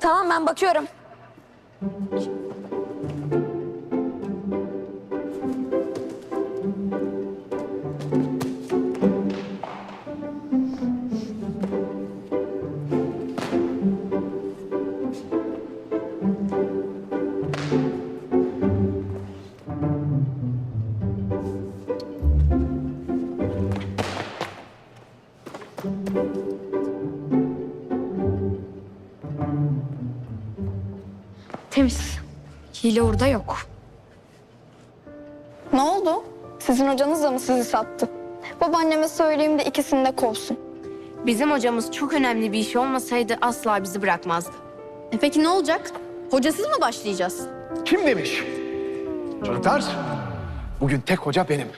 Tamam ben bakıyorum. Temiz. Hile orada yok. Ne oldu? Sizin hocanız da mı sizi sattı? Babaanneme söyleyeyim de ikisini de kovsun. Bizim hocamız çok önemli bir iş olmasaydı asla bizi bırakmazdı. E peki ne olacak? Hocasız mı başlayacağız? Kim demiş? Çocuklar, bugün tek hoca benim.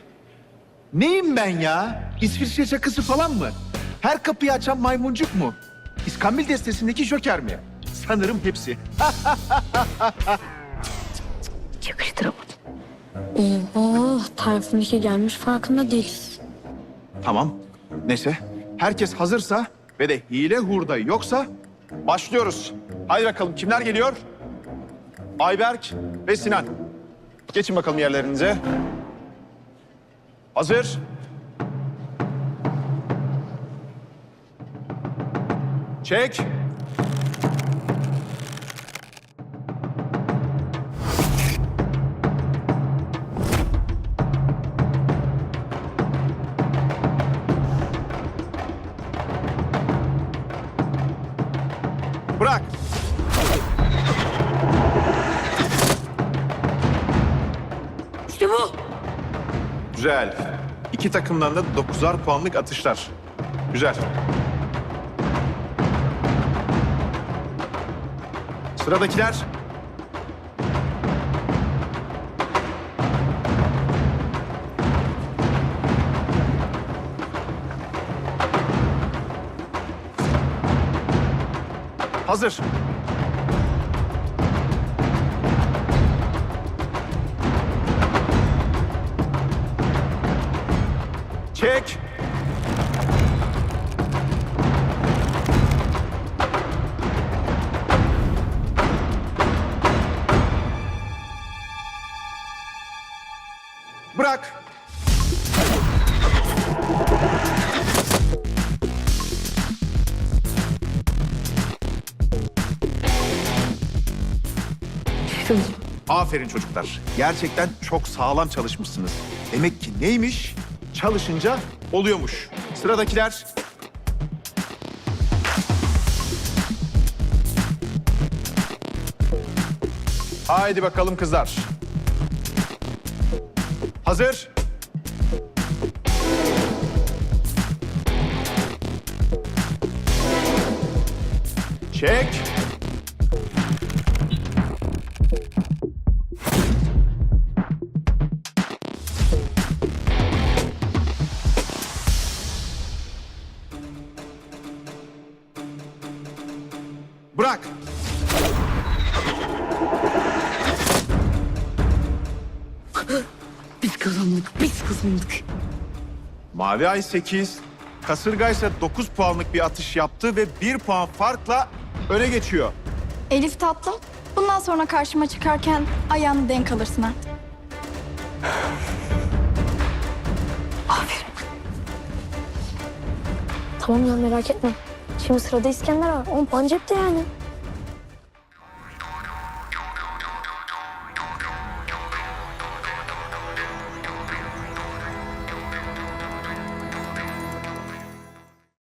Neyim ben ya? İsviçre çakısı falan mı? Her kapıyı açan maymuncuk mu? İskambil destesindeki joker mi? Sanırım hepsi. Oh, Tayfun 2 gelmiş farkında değiliz. Tamam. Neyse. Herkes hazırsa ve de hile hurda yoksa başlıyoruz. Haydi bakalım kimler geliyor? Ayberk ve Sinan. Geçin bakalım yerlerinize. Hazır. Çek. Bırak. İşte bu. Güzel. İki takımdan da dokuzar puanlık atışlar. Güzel. Sıradakiler. Hazır. Çek. Bırak. Aferin çocuklar. Gerçekten çok sağlam çalışmışsınız. Demek ki neymiş? Çalışınca oluyormuş. Sıradakiler. Haydi bakalım kızlar. Hazır. Çek. Bırak. Biz kazandık, biz kazandık. Mavi Ay 8, Kasırga ise 9 puanlık bir atış yaptı ve 1 puan farkla öne geçiyor. Elif tatlım, bundan sonra karşıma çıkarken ayağını denk alırsın artık. Tamam ya merak etme. Şimdi sırada İskender var. 10 puan cepte yani.